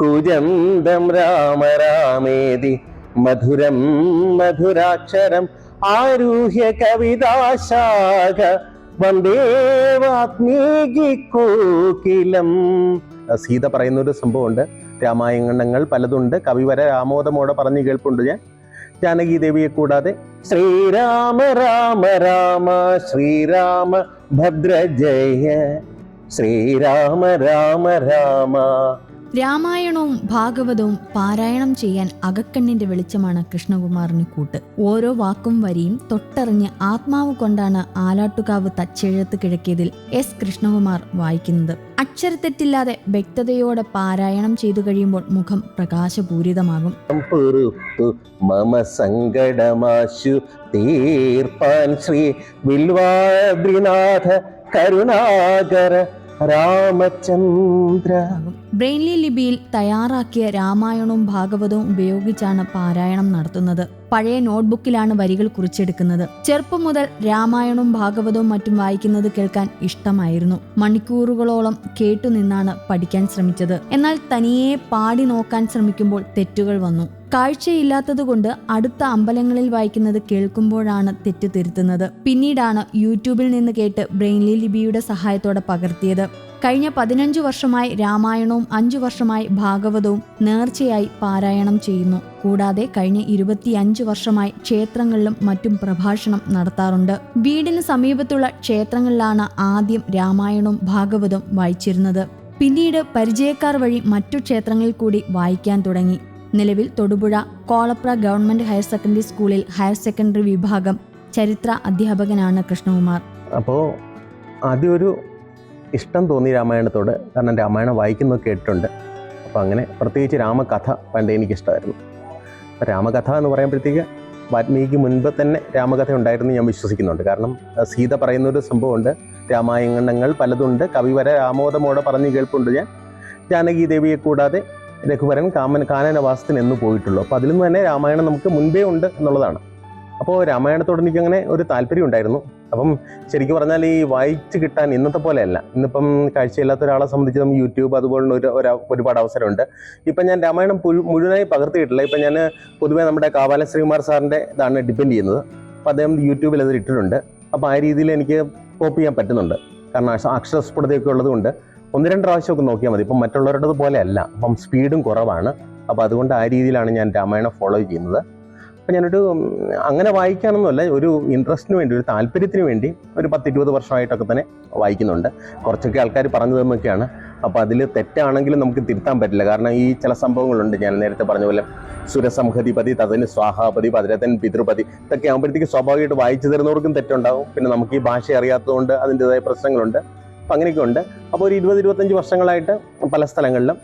കുജന്തം രാമ രാമേതി മധുരം മധുരാക്ഷരം ആരുഹ്യ കവിതാശാഖ. വന്ദേ കോകിലം. സീത പറയുന്ന ഒരു സംഭവമുണ്ട്. രാമായണങ്ങൾ പലതുണ്ട്. കവിവര രാമോദമോടെ പറഞ്ഞു കേൾപ്പുണ്ട് ഞാൻ. ജാനകി ദേവിയെ കൂടാതെ ശ്രീരാമ രാമ രാമ ശ്രീരാമ ഭദ്ര ജയ. ശ്രീരാമ രാമ രാമ. രാമായണവും ഭാഗവതവും പാരായണം ചെയ്യാൻ അകക്കണ്ണിന്റെ വെളിച്ചമാണ് കൃഷ്ണകുമാറിന് കൂട്ട്. ഓരോ വാക്കും വരിയും തൊട്ടറിഞ്ഞ് ആത്മാവ് കൊണ്ടാണ് ആലാട്ടുകാവ് തച്ചെഴുത്ത് കിഴക്കിയതിൽ എസ് കൃഷ്ണകുമാർ വായിക്കുന്നത്. അക്ഷരത്തെറ്റില്ലാതെ വ്യക്തതയോടെ പാരായണം ചെയ്തു കഴിയുമ്പോൾ മുഖം പ്രകാശപൂരിതമാകും മമ സങ്കടമാശു തീർപ്പാൻ ശ്രീ വിൽവാദ്രിനാഥ കരുണാകര രാമചന്ദ്ര. ബ്രെയിൻലി ലിപിയിൽ തയ്യാറാക്കിയ രാമായണവും ഭാഗവതവും ഉപയോഗിച്ചാണ് പാരായണം നടത്തുന്നത്. പഴയ നോട്ട്ബുക്കിലാണ് വരികൾ കുറിച്ചെടുക്കുന്നത്. ചെറുപ്പം മുതൽ രാമായണവും ഭാഗവതവും മറ്റും വായിക്കുന്നത് കേൾക്കാൻ ഇഷ്ടമായിരുന്നു. മണിക്കൂറുകളോളം കേട്ടുനിന്നാണ് പഠിക്കാൻ ശ്രമിച്ചത്. എന്നാൽ തനിയെ പാടി നോക്കാൻ ശ്രമിക്കുമ്പോൾ തെറ്റുകൾ വന്നു. കാഴ്ചയില്ലാത്തതുകൊണ്ട് അടുത്ത അമ്പലങ്ങളിൽ വായിക്കുന്നത് കേൾക്കുമ്പോഴാണ് തെറ്റ് തിരുത്തുന്നത്. പിന്നീടാണ് യൂട്യൂബിൽ നിന്ന് കേട്ട് ബ്രെയിൻലി ലിപിയുടെ സഹായത്തോടെ പകർത്തിയത്. കഴിഞ്ഞ പതിനഞ്ചു വർഷമായി രാമായണവും അഞ്ചു വർഷമായി ഭാഗവതവും നേർച്ചയായി പാരായണം ചെയ്യുന്നു. കൂടാതെ കഴിഞ്ഞ ഇരുപത്തിയഞ്ച് വർഷമായി ക്ഷേത്രങ്ങളിലും മറ്റും പ്രഭാഷണം നടത്താറുണ്ട്. വീടിന് സമീപത്തുള്ള ക്ഷേത്രങ്ങളിലാണ് ആദ്യം രാമായണവും ഭാഗവതവും വായിച്ചിരുന്നത്. പിന്നീട് പരിചയക്കാർ വഴി മറ്റു ക്ഷേത്രങ്ങളിൽ കൂടി വായിക്കാൻ തുടങ്ങി. നിലവിൽ Thodupuzha Kolapra government higher secondary സ്കൂളിൽ ഹയർ സെക്കൻഡറി വിഭാഗം ചരിത്ര അധ്യാപകനാണ് കൃഷ്ണകുമാർ. അപ്പോൾ ആദ്യം ഒരു ഇഷ്ടം തോന്നി രാമായണത്തോട്. കാരണം രാമായണം വായിക്കുന്നത് കേട്ടിട്ടുണ്ട്. അപ്പോൾ അങ്ങനെ പ്രത്യേകിച്ച് രാമകഥ പണ്ട് എനിക്കിഷ്ടമായിരുന്നു. രാമകഥ എന്ന് പറയുമ്പോഴത്തേക്ക് വാൽമീകിക്ക് മുൻപ് തന്നെ രാമകഥ ഉണ്ടായിരുന്നു ഞാൻ വിശ്വസിക്കുന്നുണ്ട്. കാരണം സീത പറയുന്നൊരു സംഭവമുണ്ട്. രാമായണങ്ങൾ പലതുണ്ട്. കവിവര രാമോദമോടെ പറഞ്ഞ് കേൾപ്പുണ്ട് ഞാൻ. ജാനകി ദേവിയെ കൂടാതെ രഘുവരൻ കാമൻ കാനനവാസത്തിന് എന്ന് പോയിട്ടുള്ളൂ. അപ്പോൾ അതിൽ നിന്ന് തന്നെ രാമായണം നമുക്ക് മുൻപേ ഉണ്ട് എന്നുള്ളതാണ്. അപ്പോൾ രാമായണത്തോട് എനിക്കങ്ങനെ ഒരു താല്പര്യം ഉണ്ടായിരുന്നു. അപ്പം ശരിക്കും പറഞ്ഞാൽ ഈ വായിച്ച് കിട്ടാൻ ഇന്നത്തെ പോലെയല്ല. ഇന്നിപ്പം കാഴ്ചയില്ലാത്ത ഒരാളെ സംബന്ധിച്ച് നമുക്ക് യൂട്യൂബ് അതുപോലുള്ള ഒരു ഒരു ഒരുപാട് അവസരമുണ്ട്. ഇപ്പം ഞാൻ രാമായണം മുഴുവനായി പകർത്തിയിട്ടില്ല. ഇപ്പം ഞാൻ പൊതുവേ നമ്മുടെ കാവാല ശ്രീകുമാർ സാറിന്റെ ഇതാണ് ഡിപ്പെൻഡ് ചെയ്യുന്നത്. അപ്പോൾ അദ്ദേഹം യൂട്യൂബിൽ അത് ഇട്ടിട്ടുണ്ട്. അപ്പോൾ ആ രീതിയിൽ എനിക്ക് കോപ്പി ചെയ്യാൻ പറ്റുന്നുണ്ട്. കാരണം അക്ഷ- അക്ഷരസ്ഫുടതയൊക്കെ ഉള്ളതുകൊണ്ട് ഒന്ന് രണ്ട് പ്രാവശ്യമൊക്കെ നോക്കിയാൽ മതി. ഇപ്പം മറ്റുള്ളവരുടേത് പോലെയല്ല. അപ്പം സ്പീഡും കുറവാണ്. അപ്പോൾ അതുകൊണ്ട് ആ രീതിയിലാണ് ഞാൻ രാമായണം ഫോളോ ചെയ്യുന്നത്. അപ്പം ഞാനൊരു അങ്ങനെ വായിക്കാനൊന്നുമല്ല ഒരു ഇൻട്രസ്റ്റിന് വേണ്ടി ഒരു താല്പര്യത്തിന് വേണ്ടി ഒരു പത്തിരുപത് വർഷമായിട്ടൊക്കെ തന്നെ വായിക്കുന്നുണ്ട്. കുറച്ചൊക്കെ ആൾക്കാർ പറഞ്ഞു തന്നൊക്കെയാണ്. അപ്പോൾ അതിൽ തെറ്റാണെങ്കിലും നമുക്ക് തിരുത്താൻ പറ്റില്ല. കാരണം ഈ ചില സംഭവങ്ങളുണ്ട്. ഞാൻ നേരത്തെ പറഞ്ഞ പോലെ സുരസംഹതിപതി തതിന് സ്വാഹാപതി പതിരത്തൻ പിതൃപതി ഇതൊക്കെ ആകുമ്പോഴത്തേക്ക് സ്വാഭാവികമായിട്ട് വായിച്ചു തരുന്നവർക്കും തെറ്റുണ്ടാവും. പിന്നെ നമുക്ക് ഈ ഭാഷ അറിയാത്തതുകൊണ്ട് അതിന്റെതായ പ്രശ്നങ്ങളുണ്ട്. അപ്പം അങ്ങനെയൊക്കെ ഉണ്ട്. അപ്പോൾ ഒരു ഇരുപത് ഇരുപത്തഞ്ച് വർഷങ്ങളായിട്ട് പല സ്ഥലങ്ങളിലും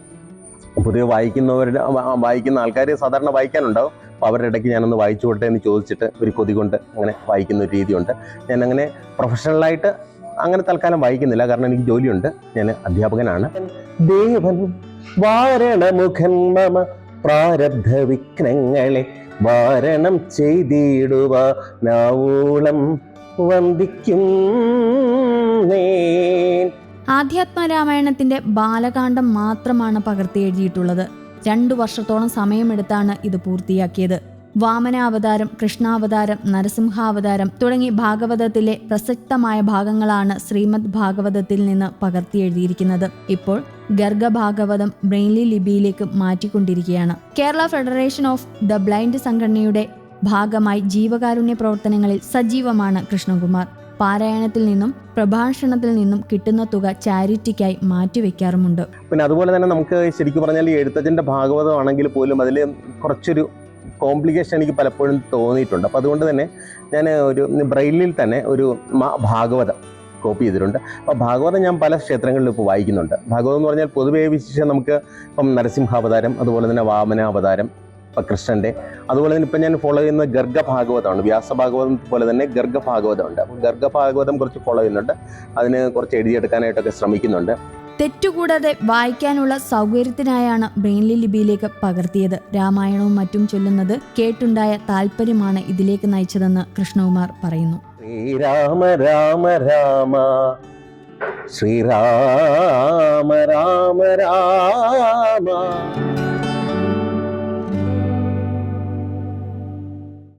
പുതിയ വായിക്കുന്നവരുടെ വായിക്കുന്ന ആൾക്കാർ സാധാരണ വായിക്കാനുണ്ടാവും. അപ്പോൾ അവരുടെ ഇടയ്ക്ക് ഞാനൊന്ന് വായിച്ചു കൊടുത്തേ എന്ന് ചോദിച്ചിട്ട് ഒരു കൊതി കൊണ്ട് അങ്ങനെ വായിക്കുന്ന ഒരു രീതിയുണ്ട്. ഞാൻ അങ്ങനെ പ്രൊഫഷണലായിട്ട് അങ്ങനെ തൽക്കാലം വായിക്കുന്നില്ല. കാരണം എനിക്ക് ജോലിയുണ്ട്. ഞാൻ അധ്യാപകനാണ്. ദേവൻ വാരണമുഖൻ മമ പ്രാരബ്ധ വിഘ്നങ്ങളെ വാരണം ചെയ്തിടുവ. നാവൂളം വന്ദിക്കും ആധ്യാത്മരാമായണത്തിന്റെ ബാലകാന്ഡം മാത്രമാണ് പകർത്തി എഴുതിയിട്ടുള്ളത്. രണ്ടു വർഷത്തോളം സമയമെടുത്താണ് ഇത് പൂർത്തിയാക്കിയത്. വാമനാവതാരം കൃഷ്ണാവതാരം നരസിംഹാവതാരം തുടങ്ങി ഭാഗവതത്തിലെ പ്രസക്തമായ ഭാഗങ്ങളാണ് ശ്രീമദ് ഭാഗവതത്തിൽ നിന്ന് പകർത്തിയെഴുതിയിരിക്കുന്നത്. ഇപ്പോൾ ഗർഗഭാഗവതം ബ്രെയിൻലി ലിപിയിലേക്ക് മാറ്റിക്കൊണ്ടിരിക്കുകയാണ്. Kerala federation of the blind സംഘടനയുടെ ഭാഗമായി ജീവകാരുണ്യ പ്രവർത്തനങ്ങളിൽ സജീവമാണ് കൃഷ്ണകുമാർ. പാരായണത്തിൽ നിന്നും പ്രഭാഷണത്തിൽ നിന്നും കിട്ടുന്ന തുക ചാരിറ്റിക്കായി മാറ്റിവെക്കാറുമുണ്ട്. പിന്നെ അതുപോലെ തന്നെ നമുക്ക് ശരിക്കും പറഞ്ഞാൽ ഈ എഴുത്തച്ഛന്റെ ഭാഗവതമാണെങ്കിൽ പോലും അതിൽ കുറച്ചൊരു കോംപ്ലിക്കേഷൻ എനിക്ക് പലപ്പോഴും തോന്നിയിട്ടുണ്ട്. അപ്പോൾ അതുകൊണ്ട് തന്നെ ഞാൻ ഒരു ബ്രെയിലിൽ തന്നെ ഒരു ഭാഗവതം കോപ്പി ചെയ്തിട്ടുണ്ട്. അപ്പോൾ ഭാഗവതം ഞാൻ പല ക്ഷേത്രങ്ങളിലും ഇപ്പോൾ വായിക്കുന്നുണ്ട്. ഭാഗവതം എന്ന് പറഞ്ഞാൽ പൊതുവേ വിശേഷം നമുക്ക് ഇപ്പം നരസിംഹാവതാരം അതുപോലെ തന്നെ വാമനാവതാരം കൃഷ്ണന്റെ അതുപോലെ തന്നെ ഇപ്പം ഞാൻ ഫോളോ ചെയ്യുന്ന ചെയ്യുന്നത് ഗർഗഭാഗവതമാണ്. വ്യാസഭാഗവതം പോലെ തന്നെ ഗർഗഭാഗവതമുണ്ട്. ഗർഗ ഭാഗവതം കുറച്ച് ഫോളോ ചെയ്യുന്നുണ്ട്. അതിന് കുറച്ച് എഴുതിയെടുക്കാനായിട്ടൊക്കെ ശ്രമിക്കുന്നുണ്ട്. തെറ്റുകൂടാതെ വായിക്കാനുള്ള സൗകര്യത്തിനായാണ് ബ്രെയിൻലി ലിപിയിലേക്ക് പകർത്തിയത്. രാമായണവും മറ്റും ചൊല്ലുന്നത് കേട്ടുണ്ടായ താല്പര്യമാണ് ഇതിലേക്ക് നയിച്ചതെന്ന് കൃഷ്ണകുമാർ പറയുന്നു. ശ്രീരാമ രാമ രാമ ശ്രീരാമ രാമ രാമ.